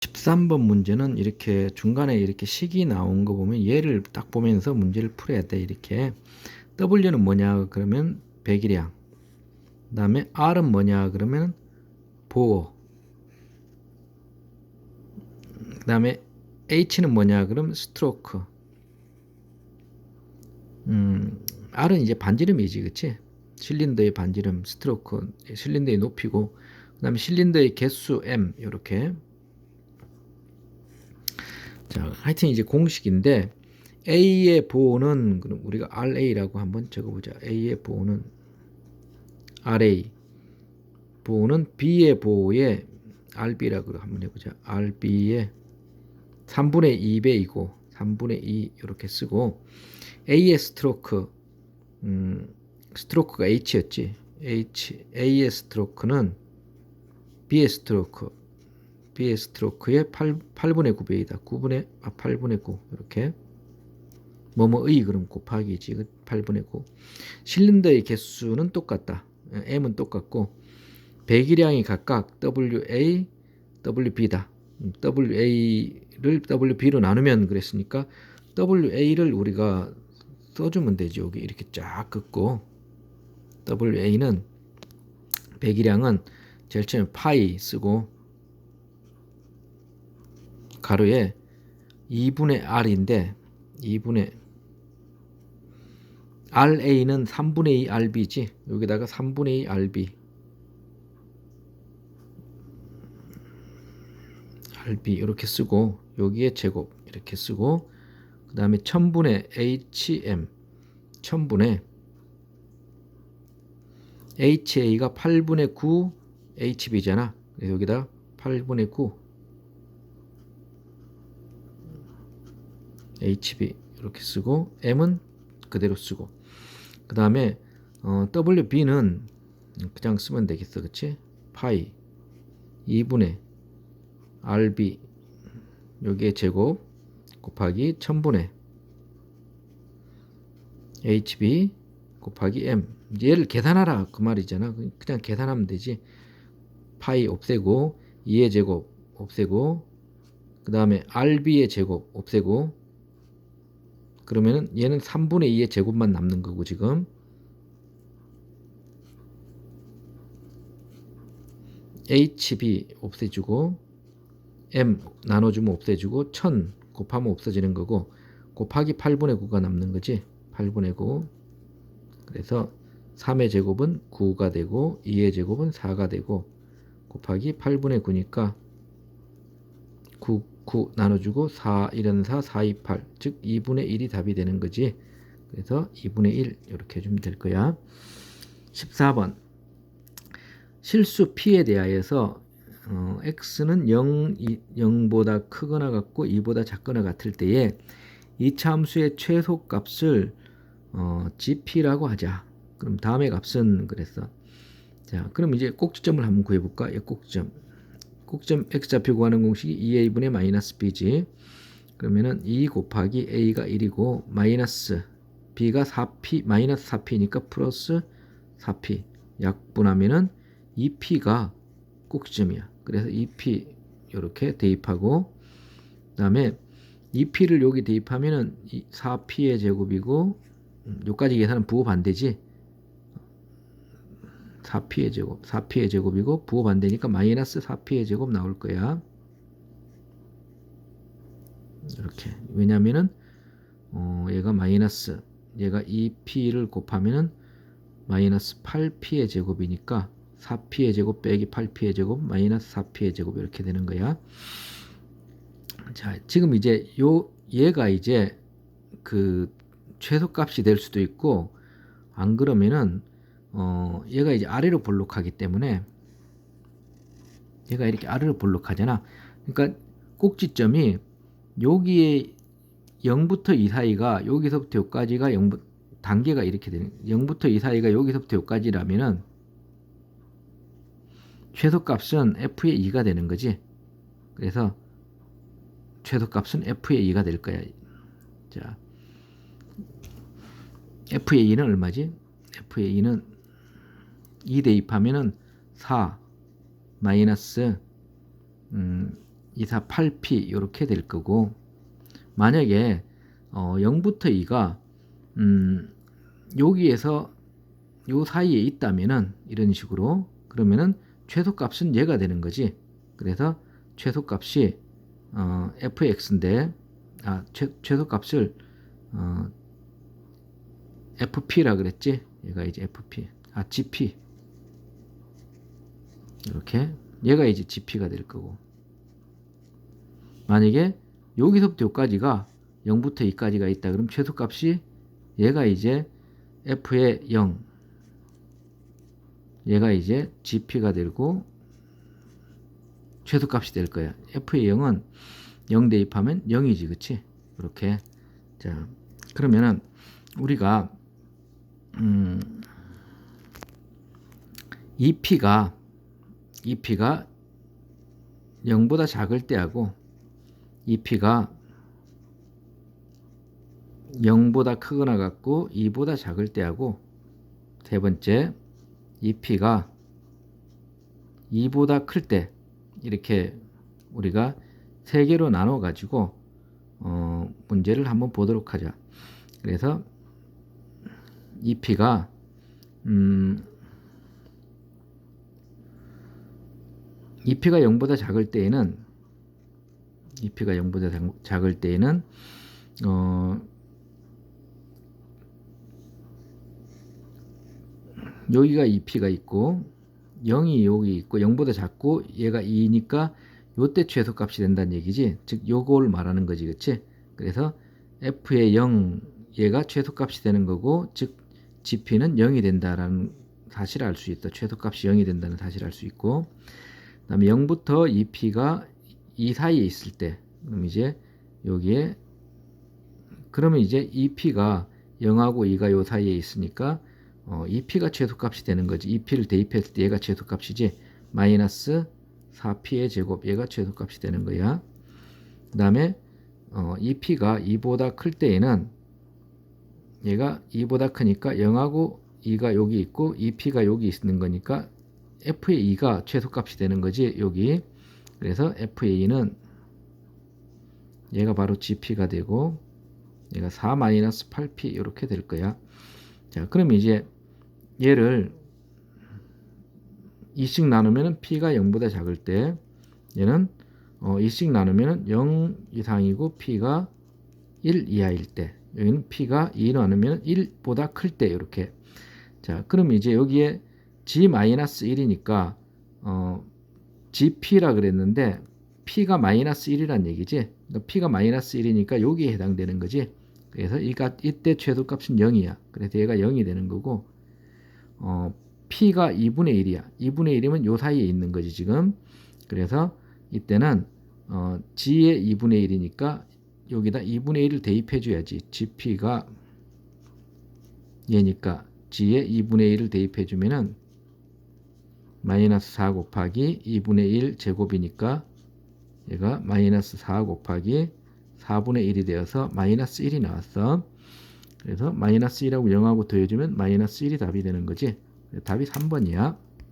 13번 문제는 이렇게 중간에 이렇게 식이 나온 거 보면 얘를 딱 보면서 문제를 풀어야 돼. 이렇게. W는 뭐냐 그러면 배기량. 그 다음에 R은 뭐냐 그러면 보호. 그 다음에 H는 뭐냐 그러면 스트로크. 음, R은 이제 반지름이지, 그치? 실린더의 반지름, 스트로크, 실린더의 높이고, 그 다음에 실린더의 개수 M, 이렇게. 자, 하여튼 이제 공식인데, A의 보호는, 그럼 우리가 RA라고 한번 적어보자. A의 보호는 RA. 보호는 B의 보호에 RB라고 한번 해보자. RB의 3분의 2배이고, 3분의 2 이렇게 쓰고, A의 스트로크, 음, 스트로크가 H였지. H, A의 스트로크는 B의 스트로크, B의 스트로크의 8, 8분의 9배이다. 9분의, 아, 8분의 9. 이렇게. 뭐뭐의 그럼 곱하기지. 8분의 9. 실린더의 개수는 똑같다. M은 똑같고, 배기량이 각각 WA, WB다. 음, WA를 WB로 나누면 그랬으니까 WA를 우리가 써주면 되죠. 여기 이렇게 쫙 긋고 WA는 배기량은 제일 처음에 파이 쓰고 가로에 2분의 R인데 2분의 RA는 3분의 2 RB지 여기다가 3분의 2 RB RB 이렇게 쓰고 여기에 제곱 이렇게 쓰고 그 다음에 1000분의 HM 1000분의 HA가 8분의 9 HB잖아. 여기다 8분의 9 HB 이렇게 쓰고 M은 그대로 쓰고. 그 다음에 어, WB는 그냥 쓰면 되겠어. 그치? 파이. 2분의 RB 여기에 제곱 곱하기 1000분의 HB 곱하기 M. 얘를 계산하라. 그 말이잖아. 그냥 계산하면 되지. 파이 없애고 2의 제곱 없애고 그 다음에 RB의 제곱 없애고 그러면은 얘는 3분의 2의 제곱만 남는 거고 지금. HB 없애주고 M 나눠주면 없애주고 1000 곱하면 없어지는 거고 곱하기 8분의 9가 남는 거지? 8분의 9 그래서 3의 제곱은 9가 되고 2의 제곱은 4가 되고 곱하기 8분의 9니까 9, 9 나눠주고 4, 1은 4, 4, 2, 8. 즉 2분의 1이 답이 되는 거지. 그래서 2분의 1 이렇게 해주면 될 거야. 14번 실수 p에 대하여서 어, x는 0, 0보다 크거나 같고 2보다 작거나 같을 때에 이 참수의 최소 값을 어, gp라고 하자. 그럼 다음의 값은 그랬어. 자, 그럼 이제 꼭지점을 한번 구해볼까? 이 꼭지점. 꼭지점 x좌표 구하는 공식이 2a분의 마이너스 b지. 그러면은 2 곱하기 a가 1이고 마이너스 b가 4p 마이너스 4p니까 플러스 4p 약분하면은 2p가 꼭지점이야. 그래서 2p 이렇게 대입하고 그다음에 2p를 여기 대입하면은 4p의 제곱이고 음, 요까지 계산은 부호 반대지. 4p의 제곱, 4p의 제곱이고 부호 반대니까 마이너스 4p의 제곱 나올 거야. 이렇게 왜냐면은 어, 얘가 마이너스 얘가 2p를 곱하면은 마이너스 8p의 제곱이니까 4p의 제곱 빼기 8p의 제곱 마이너스 4p의 제곱 이렇게 되는 거야. 자, 지금 이제 요 얘가 이제 그 최소값이 될 수도 있고 안 그러면은 어 얘가 이제 아래로 볼록하기 때문에 얘가 이렇게 아래로 볼록하잖아. 그러니까 꼭지점이 여기에 0부터 2 사이가 여기서부터 여기까지가 0 단계가 이렇게 되는 0부터 2 사이가 여기서부터 여기까지라면은 최소값은 f의 2가 되는 거지. 그래서 최소값은 f의 2가 될 거야. 자, f의 2는 얼마지? f의 2는 2 대입하면은 4 마이너스 음, 248p 이렇게 될 거고 만약에 어, 0부터 2가 음, 여기에서 요 사이에 있다면은 이런 식으로 그러면은 최소값은 얘가 되는 거지. 그래서 최소값이 어, fx인데 아 최, 최소값을 어, fp라 그랬지. 얘가 이제 fp 아 gp 이렇게 얘가 이제 gp가 될 거고. 만약에 여기서부터 여기까지가 0부터 2까지가 있다 그럼 최소값이 얘가 이제 f의 0 얘가 이제 gp가 되고 최소값이 될 거야. F의 0은 0 대입하면 0이지 그치? 그렇게. 자 그러면은 우리가 음, 이 p가 이 p가 0보다 작을 때하고 이 p가 0보다 크거나 같고 2보다 작을 때하고 세 번째 이 p가 2보다 클 때 이렇게 우리가 세 개로 나눠 가지고 어, 문제를 한번 보도록 하자. 그래서 이 p가 음, 이 p가 0보다 작을 때에는 이 p가 0보다 작- 작을 때에는 어, 여기가 2p가 있고 0이 여기 있고 0보다 작고 얘가 2니까 요때 최소값이 된다는 얘기지. 즉 요걸 말하는 거지. 그치? 그래서 f의 0 얘가 최소값이 되는 거고 즉 gp는 0이 된다라는 사실을 알 수 있다. 최소값이 0이 된다는 사실을 알 수 있고 그 다음에 0부터 2p가 이 사이에 있을 때 그럼 이제 여기에 그러면 이제 2p가 0하고 2가 요 사이에 있으니까 어, 2p가 최소값이 되는 거지. 2p를 대입했을 때 얘가 최소값이지. 마이너스 4p의 제곱 얘가 최소값이 되는 거야. 그 다음에 어, 2p가 2보다 클 때에는 얘가 2보다 크니까 0하고 2가 여기 있고 2p가 여기 있는 거니까 f의 2가 최소값이 되는 거지 여기. 그래서 f의 2는 얘가 바로 gp가 되고 얘가 4-8p 이렇게 될 거야. 자 그럼 이제 얘를 2씩 나누면 p가 0보다 작을 때 얘는 어, 2씩 나누면 0 이상이고 p가 1 이하일 때 여기는 p가 2 나누면 1보다 클 때 이렇게. 자 그럼 이제 여기에 g-1이니까 어, gp라 그랬는데 p가 마이너스 1이란 얘기지. 그러니까 p가 마이너스 1이니까 여기에 해당되는 거지. 그래서 이가 이때 최소값은 0이야. 그래서 얘가 0이 되는 거고 어, p가 2분의 1이야. 2분의 1이면 요 사이에 있는 거지 지금. 그래서 이때는 어, g의 2분의 1이니까 여기다 2분의 1을 대입해 줘야지. Gp가 얘니까 g의 2분의 1을 대입해 주면은 마이너스 4 곱하기 2분의 1 제곱이니까 얘가 마이너스 4 곱하기 4분의 1이 되어서 마이너스 1이 나왔어. 그래서 마이너스 1하고 0하고 더해주면 마이너스 1이 답이 되는 거지. 답이 3번이야.